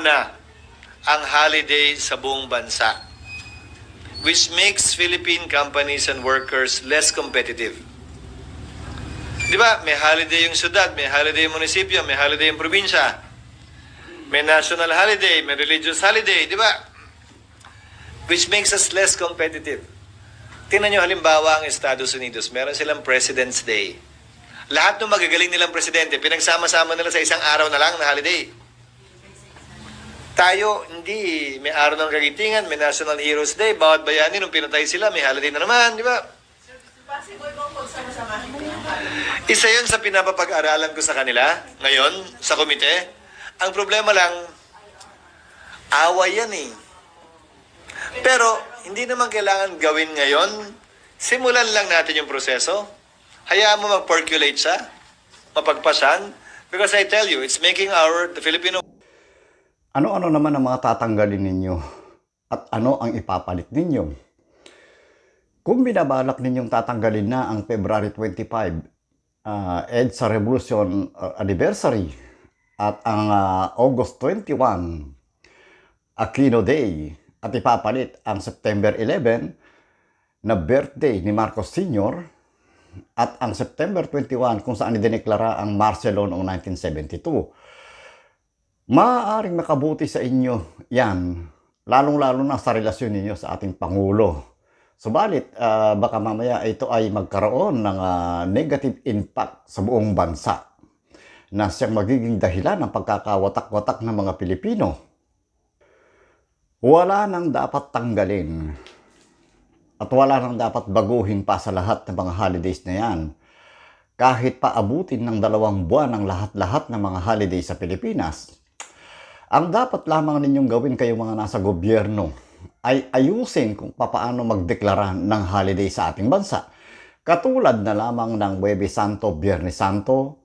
na ang holiday sa buong bansa which makes Philippine companies and workers less competitive. Di ba? May holiday yung syudad, may holiday yung munisipyo, may holiday yung probinsya. May national holiday, may religious holiday, di ba? Which makes us less competitive. Tingnan nyo halimbawa ang Estados Unidos, meron silang President's Day. Lahat ng magagaling nilang presidente, pinagsama-sama nila sa isang araw na lang na holiday. Tayo, hindi. May araw ng kagitingan, may National Heroes Day, bawat bayani nung pinatay sila, may holiday na naman, di ba? Isa yun sa pinapapag-aralan ko sa kanila ngayon sa komite. Ang problema lang, away yan eh. Pero hindi naman kailangan gawin ngayon. Simulan lang natin yung proseso. Hayaan mo mag-percolate siya, mapagpasan. Because I tell you, it's making our, the Filipino Ano-ano naman ang mga tatanggalin ninyo? At ano ang ipapalit ninyo? Kung binabalak ninyong tatanggalin na ang February 25 uh, EDSA Revolution uh, Anniversary at ang uh, August 21 Aquino Day at ipapalit ang September 11 na birthday ni Marcos Sr. at ang September 21 kung saan idineklara ang Marcelon noong 1972 maaaring makabuti sa inyo yan, lalong-lalo na sa relasyon ninyo sa ating Pangulo. Subalit, ah, baka mamaya ito ay magkaroon ng ah, negative impact sa buong bansa na siyang magiging dahilan ng pagkakawatak-watak ng mga Pilipino. Wala nang dapat tanggalin at wala nang dapat baguhin pa sa lahat ng mga holidays na yan kahit paabutin ng dalawang buwan ang lahat-lahat ng mga holiday sa Pilipinas, ang dapat lamang ninyong gawin kayo mga nasa gobyerno ay ayusin kung papaano magdeklara ng holiday sa ating bansa. Katulad na lamang ng Huwebes Santo, Biyernes Santo,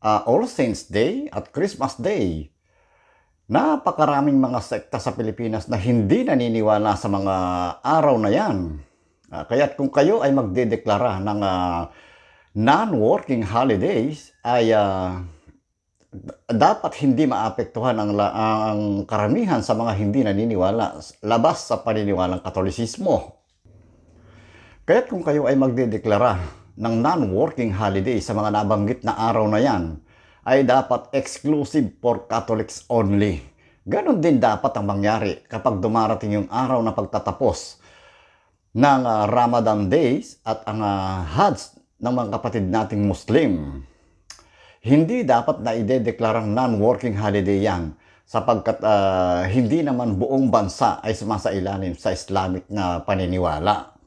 uh, All Saints Day at Christmas Day. Napakaraming mga sekta sa Pilipinas na hindi naniniwala sa mga araw na yan. Uh, kaya't kung kayo ay magdedeklara ng uh, non-working holidays ay ah, dapat hindi maapektuhan ang, ang karamihan sa mga hindi naniniwala labas sa paniniwalang katolisismo. Kaya't kung kayo ay magdedeklara ng non-working holiday sa mga nabanggit na araw na yan, ay dapat exclusive for Catholics only. Ganon din dapat ang mangyari kapag dumarating yung araw na pagtatapos ng ah, Ramadan days at ang ah, Hajj ng mga kapatid nating Muslim. Hindi dapat na idedeklarang non-working holiday yan sapagkat ah, hindi naman buong bansa ay sumasailalim sa Islamic na paniniwala.